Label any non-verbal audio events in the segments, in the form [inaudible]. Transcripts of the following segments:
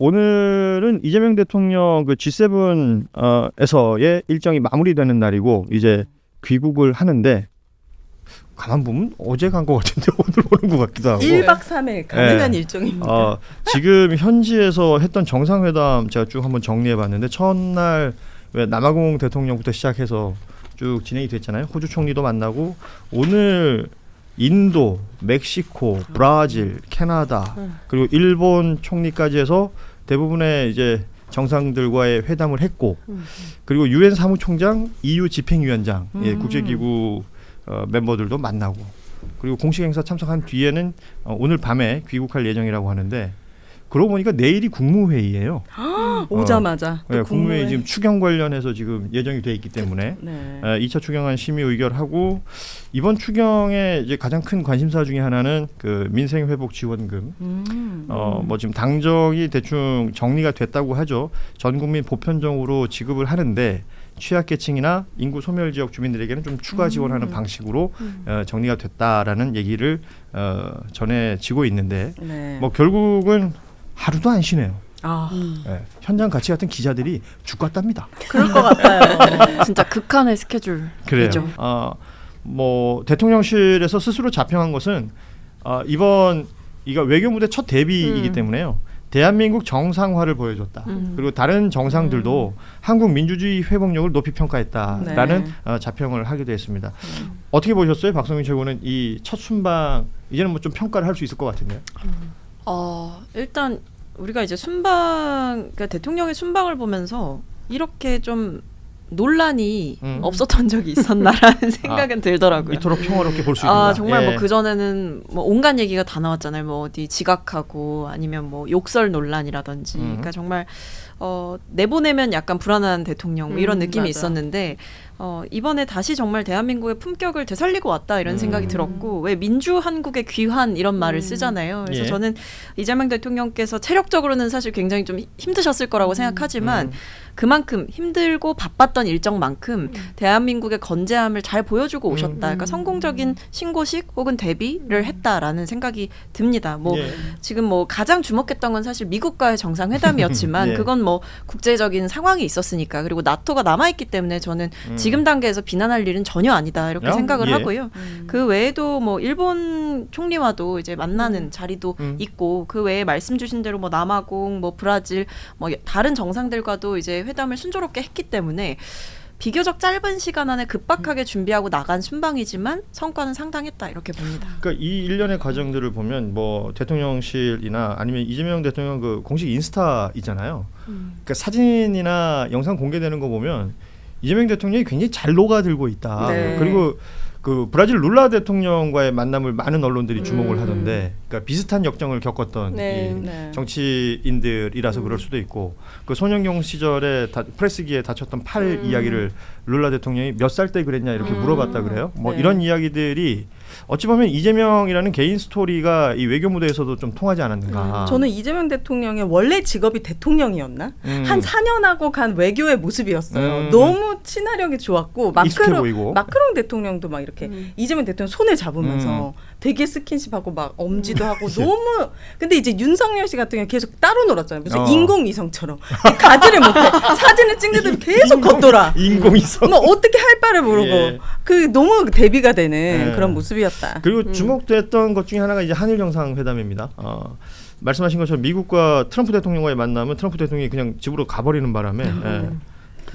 오늘은 이재명 대통령 그 G7 어에서의 일정이 마무리되는 날이고 이제 귀국을 하는데 가만 보면 어제 간 것 같은데 [laughs] 오늘 오는 것 같기도 하고. 1박 3일 가능한 네. 일정입니다. 어, 지금 현지에서 했던 정상회담 제가 쭉 한번 정리해 봤는데 첫날 왜 남아공 대통령부터 시작해서 쭉 진행이 됐잖아요. 호주 총리도 만나고 오늘 인도, 멕시코, 브라질, 캐나다 그리고 일본 총리까지 해서 대부분의 이제 정상들과의 회담을 했고 그리고 유엔 사무총장, EU 집행위원장, 예, 음. 국제기구 어, 멤버들도 만나고 그리고 공식 행사 참석한 뒤에는 어, 오늘 밤에 귀국할 예정이라고 하는데 그러고 보니까 내일이 국무회의예요. [gasps] 오자마자 또 예, 국무회의 국무회의. 지금 추경 관련해서 지금 예정이 돼 있기 때문에 네. 에, 2차 추경안 심의 의결하고 이번 추경의 이제 가장 큰 관심사 중에 하나는 그 민생 회복 지원금. 음. 어 뭐 지금 당정이 대충 정리가 됐다고 하죠. 전 국민 보편적으로 지급을 하는데 취약계층이나 인구 소멸 지역 주민들에게는 좀 추가 지원하는 음. 방식으로 음. 어, 정리가 됐다라는 얘기를 어, 전해지고 있는데 네. 뭐 결국은 하루도 안 쉬네요. 아, 예, 현장 같이 같은 기자들이 죽겠답니다. 그럴 것 같아요. [laughs] 진짜 극한의 스케줄. 그래요. 어, 뭐 대통령실에서 스스로 자평한 것은 어, 이번 이가 외교 무대 첫 데뷔이기 음. 때문에요. 대한민국 정상화를 보여줬다. 음. 그리고 다른 정상들도 한국 민주주의 회복력을 높이 평가했다라는 네. 어, 자평을 하기도 했습니다. 어떻게 보셨어요, 박성민 최고는 이 첫 순방 이제는 뭐 좀 평가를 할 수 있을 것 같은데요. 어, 일단 우리가 이제 순방 그러니까 대통령의 순방을 보면서 이렇게 좀 논란이 음. 없었던 적이 있었나라는 [laughs] 생각은 들더라고요. 이토록 평화롭게 볼 수 있다. 아 정말 예. 뭐그 전에는 뭐 온갖 얘기가 다 나왔잖아요. 뭐 어디 지각하고 아니면 뭐 욕설 논란이라든지. 음. 그러니까 정말 어 내보내면 약간 불안한 대통령 뭐 이런 음, 느낌이 맞아. 있었는데 어 이번에 다시 정말 대한민국의 품격을 되살리고 왔다 이런 음. 생각이 들었고 왜 민주 한국의 귀환 이런 말을 음. 쓰잖아요. 그래서 예. 저는 이재명 대통령께서 체력적으로는 사실 굉장히 좀 힘드셨을 거라고 생각하지만 음. 그만큼 힘들고 바빴던 일정만큼 대한민국의 건재함을 잘 보여주고 음. 오셨다. 그러니까 성공적인 신고식 혹은 데뷔를 했다라는 생각이 듭니다. 뭐 예. 지금 뭐 가장 주목했던 건 사실 미국과의 정상회담이었지만 [laughs] 예. 그건 뭐 국제적인 상황이 있었으니까 그리고 나토가 남아 있기 때문에 저는 음. 지금 단계에서 비난할 일은 전혀 아니다 이렇게 야, 생각을 예. 하고요. 음. 그 외에도 뭐 일본 총리와도 이제 만나는 자리도 음. 있고 그 외에 말씀 주신 대로 뭐 남아공, 뭐 브라질, 뭐 다른 정상들과도 이제 회담을 순조롭게 했기 때문에 비교적 짧은 시간 안에 급박하게 준비하고 나간 순방이지만 성과는 상당했다 이렇게 봅니다. 그러니까 이 일련의 과정들을 보면 뭐 대통령실이나 아니면 이재명 대통령 그 공식 인스타 있잖아요. 그러니까 사진이나 영상 공개되는 거 보면 이재명 대통령이 굉장히 잘 녹아들고 있다. 네. 그리고 그 브라질 룰라 대통령과의 만남을 많은 언론들이 주목을 음. 하던데, 그러니까 비슷한 역정을 겪었던 네, 이 네. 정치인들이라서 그럴 수도 있고 그 손영경 시절에 다, 프레스기에 다쳤던 팔 음. 이야기를 룰라 대통령이 몇 살 때 그랬냐 이렇게 음. 물어봤다 그래요. 뭐 네. 이런 이야기들이 어찌 보면 이재명이라는 개인 스토리가 이 외교 무대에서도 좀 통하지 않았는가. 저는 이재명 대통령의 원래 직업이 대통령이었나? 음. 한 4년 하고 간 외교의 모습이었어요. 음. 너무 친화력이 좋았고 마크롱. 마크롱 대통령도 막 이렇게 음. 이재명 대통령 손을 잡으면서 음. 되게 스킨십하고 막 엄지도 하고 너무 근데 이제 윤석열 씨 같은 경우 계속 따로 놀았잖아요. 무슨 어. 인공위성처럼 가지를 못해 사진을 찍는데도 계속 걷더라. 인공위성. 뭐 어떻게 할 바를 모르고 예. 그 너무 대비가 되는 예. 그런 모습이었다. 그리고 음. 주목됐던 것 중에 하나가 이제 한일 정상 회담입니다. 어, 말씀하신 것처럼 미국과 트럼프 대통령과의 만남은 트럼프 대통령이 그냥 집으로 가버리는 바람에 예,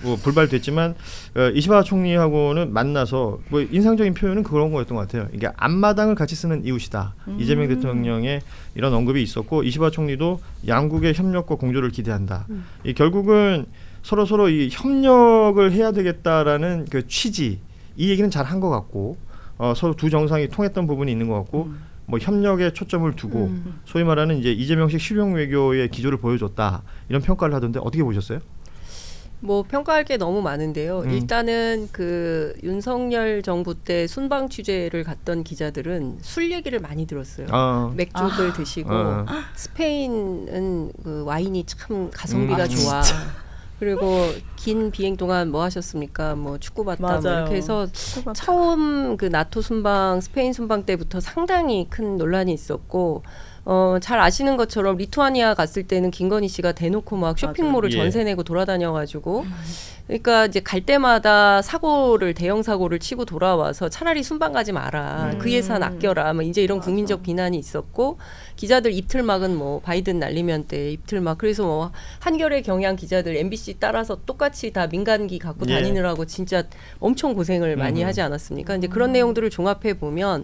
뭐 불발됐지만 어, 이시바 총리하고는 만나서 뭐 인상적인 표현은 그런 거였던 것 같아요. 이게 앞마당을 같이 쓰는 이웃이다. 음. 이재명 대통령의 이런 언급이 있었고 이시바 총리도 양국의 협력과 공조를 기대한다. 음. 이 결국은 서로 서로 이 협력을 해야 되겠다라는 그 취지 이 얘기는 잘 한 것 같고 어, 서로 두 정상이 통했던 부분이 있는 것 같고 음. 뭐 협력에 초점을 두고 소위 말하는 이제 이재명식 실용 외교의 기조를 보여줬다 이런 평가를 하던데 어떻게 보셨어요? 뭐 평가할 게 너무 많은데요. 음. 일단은 그 윤석열 정부 때 순방 취재를 갔던 기자들은 술 얘기를 많이 들었어요. 아, 맥주를 드시고 어. 스페인은 그 와인이 참 가성비가 음. 아, 좋아. 그리고 긴 비행 동안 뭐 하셨습니까? 뭐 축구 봤다 뭐. 이렇게 해서 처음 그 나토 순방 스페인 순방 때부터 상당히 큰 논란이 있었고 어, 잘 아시는 것처럼 리투아니아 갔을 때는 김건희 씨가 대놓고 막 쇼핑몰을 맞아요. 전세 내고 돌아다녀가지고 그러니까 이제 갈 때마다 사고를 대형 사고를 치고 돌아와서 차라리 순방 가지 마라 음. 그 예산 아껴라 뭐 이제 이런 국민적 비난이 있었고 기자들 입틀막은 뭐 바이든 날리면 때 입틀막 그래서 뭐 한겨레 경향 기자들 MBC 따라서 똑같이 다 민간기 갖고 예. 다니느라고 진짜 엄청 고생을 많이 음. 하지 않았습니까? 이제 그런 내용들을 종합해 보면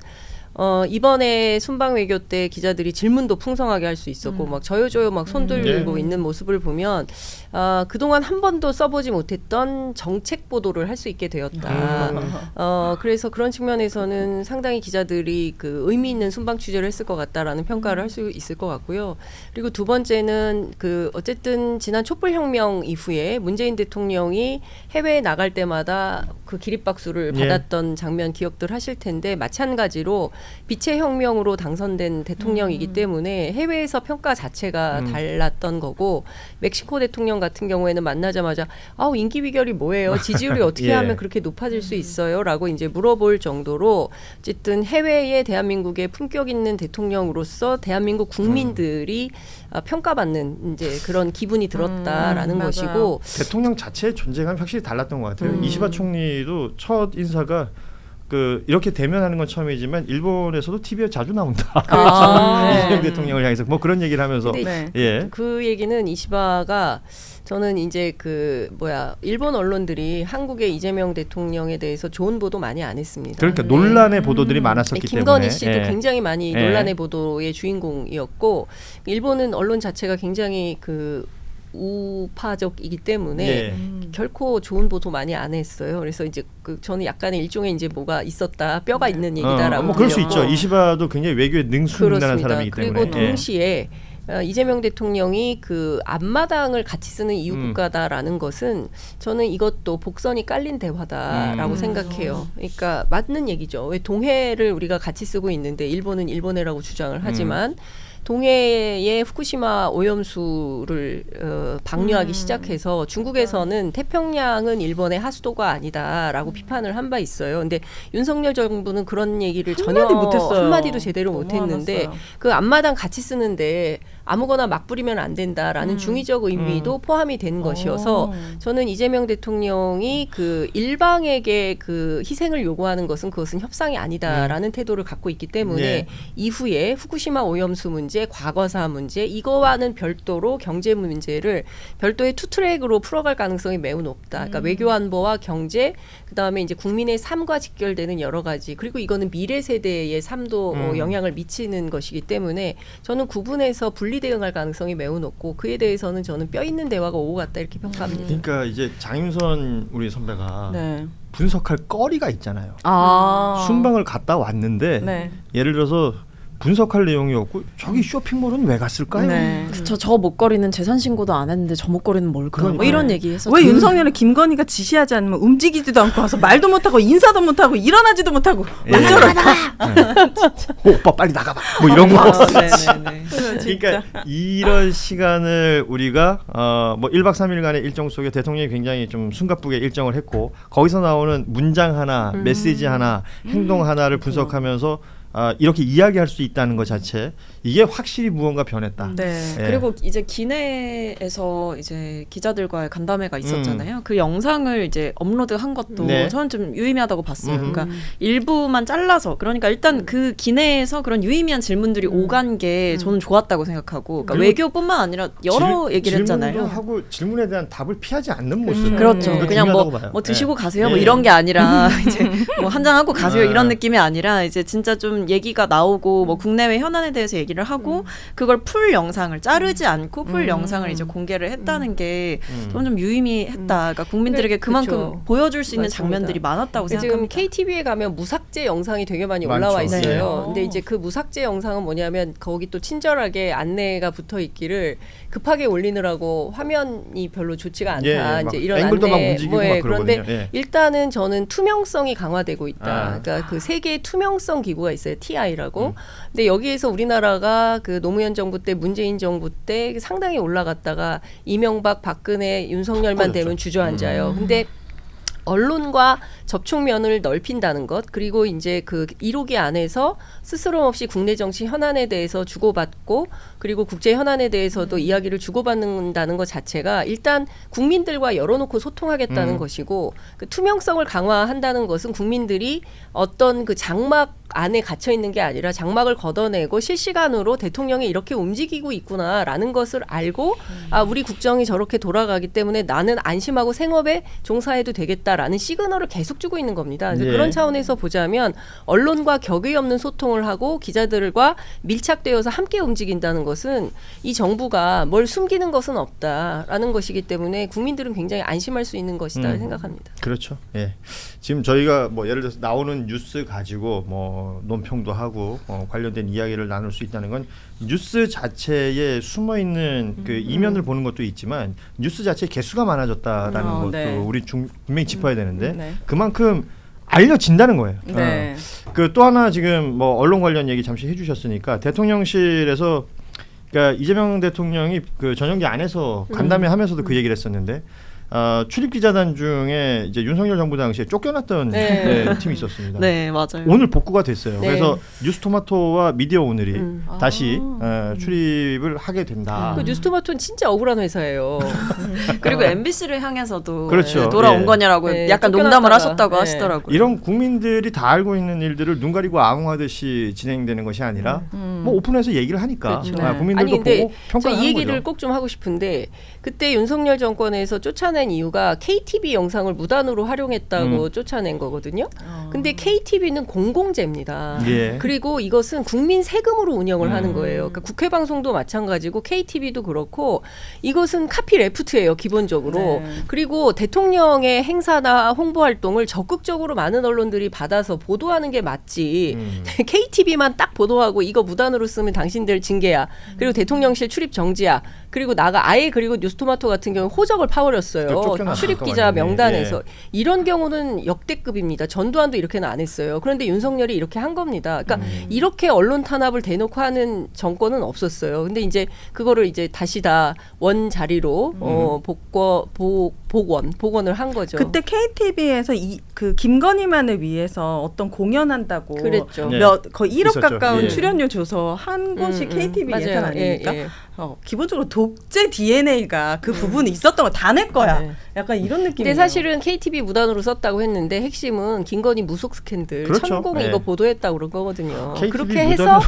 어, 이번에 순방 외교 때 기자들이 질문도 풍성하게 할 수 있었고 막 저요저요 막 손 들고 있는 모습을 보면 아, 그동안 한 번도 써보지 못했던 정책 보도를 할 수 있게 되었다. 음. 어, 그래서 그런 측면에서는 상당히 기자들이 그 의미 있는 순방 취재를 했을 것 같다라는 평가를 할 수 있을 것 같고요. 그리고 두 번째는 그 어쨌든 지난 촛불 혁명 이후에 문재인 대통령이 해외에 나갈 때마다 그 기립박수를 예. 받았던 장면 기억들 하실 텐데 마찬가지로 빛의 혁명으로 당선된 대통령이기 때문에 해외에서 평가 자체가 음. 달랐던 거고 멕시코 대통령 같은 경우에는 만나자마자 아우 인기 비결이 뭐예요? 지지율이 [laughs] 어떻게 예. 하면 그렇게 높아질 수 있어요?라고 이제 물어볼 정도로 어쨌든 해외에 대한민국의 품격 있는 대통령으로서 대한민국 국민들이 아, 평가받는 이제 그런 기분이 들었다라는 음. 것이고 대통령 자체의 존재감이 확실히 달랐던 것 같아요. 음. 이시바 총리도 첫 인사가 그 이렇게 대면하는 건 처음이지만 일본에서도 TV에 자주 나온다. 아, [laughs] 네. 이재명 대통령을 향해서 뭐 그런 얘기를 하면서 네. 예. 그 얘기는 이시바가 저는 이제 그 뭐야 일본 언론들이 한국의 이재명 대통령에 대해서 좋은 보도 많이 안 했습니다. 그러니까 네. 논란의 보도들이 많았었기 때문에 김건희 씨도 예. 굉장히 많이 예. 논란의 보도의 주인공이었고 일본은 언론 자체가 굉장히 그 우파적이기 때문에 예. 결코 좋은 보도 많이 안 했어요. 그래서 이제 그 저는 약간의 일종의 이제 뭐가 있었다 뼈가 있는 얘기다라고 어, 뭐 그럴 수. 있죠. 이시바도 굉장히 외교에 그렇습니다. 사람이기 그리고 때문에. 예. 동시에 어, 이재명 대통령이 그 앞마당을 같이 쓰는 이유 음. 국가다라는 것은 저는 이것도 복선이 깔린 대화다라고 음. 생각해요. 그러니까 맞는 얘기죠. 왜 동해를 우리가 같이 쓰고 있는데 일본은 일본해라고 주장을 음. 하지만 동해의 후쿠시마 오염수를 어, 방류하기 음. 시작해서 중국에서는 태평양은 일본의 하수도가 아니다라고 비판을 한 바 있어요. 근데 윤석열 정부는 그런 얘기를 전혀 한마디 못했어요. 한마디도 제대로 못했는데. 그 앞마당 같이 쓰는데 아무거나 막 뿌리면 안 된다라는 음. 중의적 의미도 포함이 된 것이어서 어. 저는 이재명 대통령이 그 일방에게 그 희생을 요구하는 것은 그것은 협상이 아니다라는 태도를 갖고 있기 때문에 네. 이후에 후쿠시마 오염수 문제, 과거사 문제 이거와는 별도로 경제 문제를 별도의 투트랙으로 풀어갈 가능성이 매우 높다. 그러니까 외교 안보와 경제 그다음에 이제 국민의 삶과 직결되는 여러 가지 그리고 이거는 미래 세대의 삶도 어, 음. 영향을 미치는 것이기 때문에 저는 구분해서 분리 대응할 가능성이 매우 높고 그에 대해서는 저는 뼈 있는 대화가 오고 갔다 이렇게 평가합니다. 그러니까 이제 장윤선 우리 선배가 네. 분석할 거리가 있잖아요. 아. 순방을 갔다 왔는데 네. 예를 들어서 분석할 내용이 없고 저기 쇼핑몰은 왜 갔을까요? 네. 그쵸 저 목걸이는 재산 신고도 안 했는데 저 목걸이는 뭘까? 뭐 그러니까요. 이런 얘기 했었죠. 왜 윤석열은 김건희가 지시하지 않으면 움직이지도 않고 와서 말도 못하고 인사도 못하고 일어나지도 못하고 예. 왜 저럴까? 어, [laughs] 오빠 빨리 나가봐. 뭐 이런 거. 아, 네네네. 그러니까 이런 시간을 우리가 어뭐 1박 3일간의 일정 속에 대통령이 굉장히 좀 숨가쁘게 일정을 했고 거기서 나오는 문장 하나, 메시지 하나, 행동 하나를 분석하면서 아 이렇게 이야기할 수 있다는 것 자체 이게 확실히 무언가 변했다. 네. 예. 그리고 이제 기내에서 이제 기자들과의 간담회가 있었잖아요. 음. 그 영상을 이제 업로드한 것도 네. 저는 좀 유의미하다고 봤어요. 음. 그러니까 일부만 잘라서 그러니까 일단 그 기내에서 그런 유의미한 질문들이 오간 게 저는 좋았다고 생각하고 그러니까 외교뿐만 아니라 여러 질- 얘기를 했잖아요. 하고 질문에 대한 답을 피하지 않는 모습. 그렇죠. 그냥 뭐. 뭐 드시고 예. 가세요. 뭐 예. 이런 게 아니라 [laughs] 이제 뭐 한잔 하고 가세요. 아. 이런 느낌이 아니라 이제 진짜 좀 얘기가 나오고 뭐 국내외 현안에 대해서 얘기를 하고 그걸 풀 영상을 자르지 않고 풀 음. 영상을 이제 공개를 했다는 게 음. 저는 좀 유의미했다. 그러니까 국민들에게 그- 그만큼 그쵸. 보여줄 수 있는 맞습니다. 장면들이 많았다고 지금 생각합니다. KTV에 가면 무삭제 영상이 되게 많이 많죠. 올라와 네. 있어요. 근데 이제 그 무삭제 영상은 뭐냐면 거기 또 친절하게 안내가 붙어 있기를 급하게 올리느라고 화면이 별로 좋지가 않다. 예, 예, 막 이제 이런 앵글도 막 안내 움직이고 뭐에 막 그런데 그러거든요. 예. 일단은 저는 투명성이 강화되고 있다. 아. 그러니까 그 세계의 투명성 기구가 있어요. TI라고. 음. 근데 여기에서 우리나라가 그 노무현 정부 때 문재인 정부 때 상당히 올라갔다가 이명박, 박근혜, 윤석열만 컸어졌죠. 되면 주저앉아요. 음. 근데 언론과 접촉면을 넓힌다는 것 그리고 이제 그 1호기 안에서 스스럼 없이 국내 정치 현안에 대해서 주고받고 그리고 국제 현안에 대해서도 이야기를 주고받는다는 것 자체가 일단 국민들과 열어놓고 소통하겠다는 음. 것이고 그 투명성을 강화한다는 것은 국민들이 어떤 그 장막 안에 갇혀 있는 게 아니라 장막을 걷어내고 실시간으로 대통령이 이렇게 움직이고 있구나라는 것을 알고 아 우리 국정이 저렇게 돌아가기 때문에 나는 안심하고 생업에 종사해도 되겠다 라는 시그널을 계속 주고 있는 겁니다. 예. 그런 차원에서 보자면 언론과 격의 없는 소통을 하고 기자들과 밀착되어서 함께 움직인다는 것은 이 정부가 뭘 숨기는 것은 없다라는 것이기 때문에 국민들은 굉장히 안심할 수 있는 것이다 음. 생각합니다. 그렇죠. 예. 지금 저희가 뭐 예를 들어서 나오는 뉴스 가지고 뭐 논평도 하고 어, 관련된 이야기를 나눌 수 있다는 건 뉴스 자체에 숨어 있는 그 이면을 보는 것도 있지만 뉴스 자체 개수가 많아졌다라는 어, 것도 네. 우리 중, 분명히 짚어야 되는데 네. 그만큼 알려진다는 거예요. 네. 그 또 하나 지금 뭐 언론 관련 얘기 잠시 해주셨으니까 대통령실에서 그러니까 이재명 대통령이 그 전용기 안에서 간담회 하면서도 그 얘기를 했었는데 어, 출입 기자단 중에 이제 윤석열 정부 당시에 쫓겨났던 네. [laughs] 네, 팀이 있었습니다. 네, 맞아요. 오늘 복구가 됐어요. 네. 그래서 뉴스토마토와 미디어 오늘이 음. 다시 아. 어, 출입을 하게 된다. 그 뉴스토마토는 진짜 억울한 회사예요. [laughs] 그리고 MBC를 향해서도 그렇죠. 네, 돌아온 예. 거냐라고 네, 약간 쫓겨났다가, 농담을 하셨다고 네. 하시더라고요. 이런 국민들이 다 알고 있는 일들을 눈 가리고 앙호하듯이 진행되는 것이 아니라 뭐 오픈해서 얘기를 하니까 그렇죠. 아, 네. 국민들도 아니, 근데 보고 평가를 저이 하는 얘기를 거죠. 꼭 좀 하고 싶은데 그때 윤석열 정권에서 쫓아 낸 이유가 KTV 영상을 무단으로 활용했다고 음. 쫓아낸 거거든요. 어. 근데 KTV는 공공재입니다. 예. 그리고 이것은 국민 세금으로 운영을 음. 하는 거예요. 그러니까 국회 방송도 마찬가지고 KTV도 그렇고 이것은 카피 레프트예요, 기본적으로. 네. 그리고 대통령의 행사나 홍보 활동을 적극적으로 많은 언론들이 받아서 보도하는 게 맞지. 음. [laughs] KTV만 딱 보도하고 이거 무단으로 쓰면 당신들 징계야. 그리고 대통령실 출입 정지야. 그리고 나가 아예 그리고 뉴스토마토 같은 경우 호적을 파버렸어요. 그 쫓겨났으니까 출입 기자. 명단에서 예. 이런 경우는 역대급입니다. 전두환도 이렇게는 안 했어요. 그런데 윤석열이 이렇게 한 겁니다. 그러니까 음. 이렇게 언론 탄압을 대놓고 하는 정권은 없었어요. 근데 이제 그거를 이제 다시 다 원 자리로 어 음. 복거 복 복원 복원을 한 거죠. 그때 KTV에서 이 그 김건희만을 위해서 어떤 공연한다고 그랬죠. 예. 몇 거의 1억 있었죠. 가까운 예. 출연료 줘서 한 곳이 음, 음. KTV 맞아요. 예산 예, 아닙니까? 예. 어, 기본적으로 독재 DNA가 그 부분이 있었던 거다내 거야. 네. 약간 이런 느낌. 근데 사실은 KTV 무단으로 썼다고 했는데 핵심은 김건희 무속 스캔들 그렇죠. 천공 예. 이거 보도했다고 그런 거거든요. KTV 그렇게 무단으로- 해서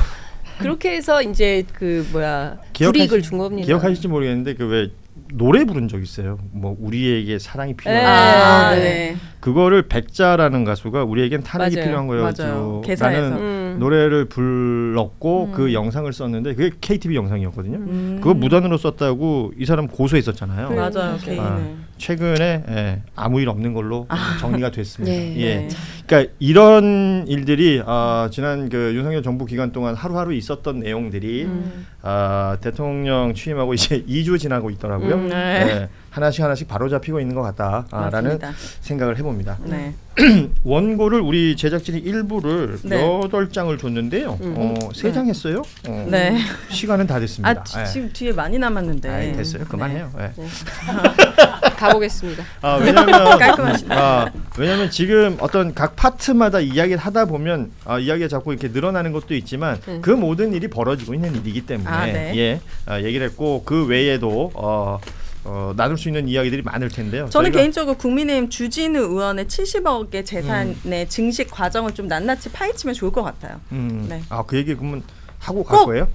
그렇게 해서 이제 그 뭐야 불이익을 준 겁니다. 기억하실지 모르겠는데 그왜 노래 부른 적 있어요. 뭐 우리에게 사랑이 필요한 아, 네. 네. 그거를 백자라는 가수가 우리에겐 타락이 맞아요. 필요한 맞아요. 거였죠. 라는 음. 노래를 불렀고 음. 그 영상을 썼는데 그게 KTV 영상이었거든요. 음. 그거 무단으로 썼다고 이 사람 고소했었잖아요. 그- 맞아요. 맞아요. 개인을. 아, 최근에 예, 아무 일 없는 걸로 정리가 됐습니다. [laughs] 네. 예. 네. 그러니까 이런 일들이 아, 지난 그 윤석열 정부 기간 동안 하루하루 있었던 내용들이 음. 아, 대통령 취임하고 이제 [laughs] 2주 지나고 있더라고요. 음, 네. 예, 하나씩 하나씩 바로 잡히고 있는 것 같다라는 맞습니다. 생각을 해봅니다. 네. [clears throat] 원고를 우리 제작진이 일부를 네. 여덟 장을 줬는데요. 음. 어, 세장 했어요. 어, 네. 시간은 다 됐습니다. 아 지- 예. 지금 뒤에 많이 남았는데. 아이, 됐어요. 그만해요. 예. [laughs] 가보겠습니다. 아, 왜냐면 [laughs] 깔끔하시네. 아, 왜냐면 지금 어떤 각 파트마다 이야기를 하다 보면 아, 이야기가 자꾸 이렇게 늘어나는 것도 있지만 음. 그 모든 일이 벌어지고 있는 일이기 때문에 아, 네. 예 아, 얘기를 했고 그 외에도 어, 어, 나눌 수 있는 이야기들이 많을 텐데요. 저는 개인적으로 국민의힘 주진우 의원의 70억의 재산의 증식 과정을 좀 낱낱이 파헤치면 좋을 것 같아요. 음, 네. 아그 얘기 그러면 하고 갈 꼭! 거예요?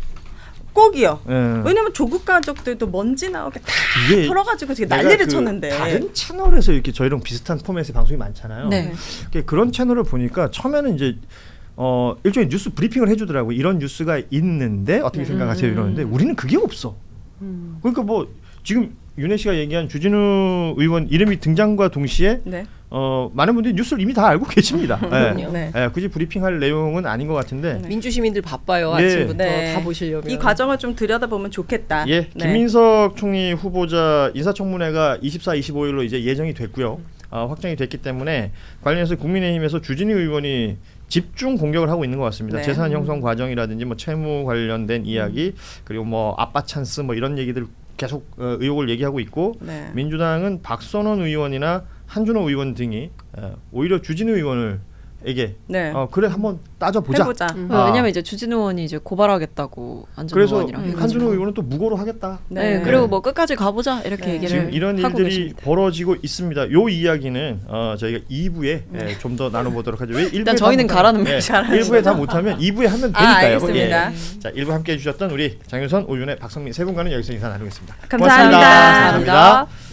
꼭이요. 예. 왜냐면 조국 가족들도 먼지 나오게 다 털어가지고 지금 난리를 그 쳤는데. 다른 채널에서 이렇게 저희랑 비슷한 포맷의 방송이 많잖아요. 네. 그런 채널을 보니까 처음에는 이제 어 일종의 뉴스 브리핑을 해주더라고 요 이런 뉴스가 있는데 어떻게 생각하세요 이러는데 우리는 그게 없어. 음. 그러니까 뭐 지금 윤혜 씨가 얘기한 주진우 의원 이름이 등장과 동시에 네. 어 많은 분들이 뉴스를 이미 다 알고 계십니다. [laughs] 예. 그럼요. 네. 예, 굳이 브리핑할 내용은 아닌 것 같은데. 네. 민주 시민들 바빠요 네. 아침부터 네. 다 보시려면. 이 과정을 좀 들여다보면 좋겠다. 예, 네. 김민석 총리 후보자 인사청문회가 24, 25일로 이제 예정이 됐고요. 어, 확정이 됐기 때문에 관련해서 국민의힘에서 주진우 의원이 집중 공격을 하고 있는 것 같습니다. 네. 재산 형성 과정이라든지 뭐 채무 관련된 이야기 그리고 뭐 아빠 찬스 뭐 이런 얘기들 계속 어, 의혹을 얘기하고 있고 네. 민주당은 박선원 의원이나 한준호 의원 등이 어, 오히려 주진우 의원을 에게 네. 어, 그래 한번 따져보자. 해보자. 음. 아. 왜냐면 이제 주진우 의원이 이제 고발하겠다고 안전 그래서 의원이랑 해가지고. 한준호 의원은 또 무고로 하겠다. 네, 그리고 뭐 끝까지 가보자 이렇게 네. 얘기를 지금 이런 하고 일들이 계십니다. 벌어지고 있습니다. 요 이야기는 어, 저희가 2부에 좀 더 나눠보도록 하죠. 왜 일단 1부에 저희는 가라는 말 1부에 다 못하면 2부에 하면 아, 되니까요. 알겠습니다. 예. 자, 1부 함께 해 주셨던 우리 장윤선, 오윤혜, 박성민 세 분과는 여기서 인사 나누겠습니다. 감사합니다. 고맙습니다. 감사합니다.